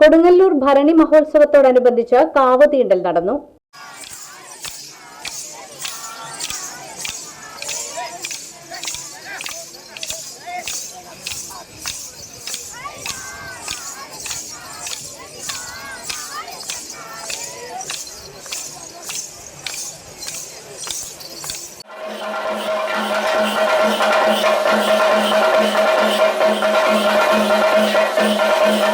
കൊടുങ്ങല്ലൂർ ഭരണി മഹോത്സവത്തോടനുബന്ധിച്ച് കാവതീണ്ടൽ നടന്നു. Thank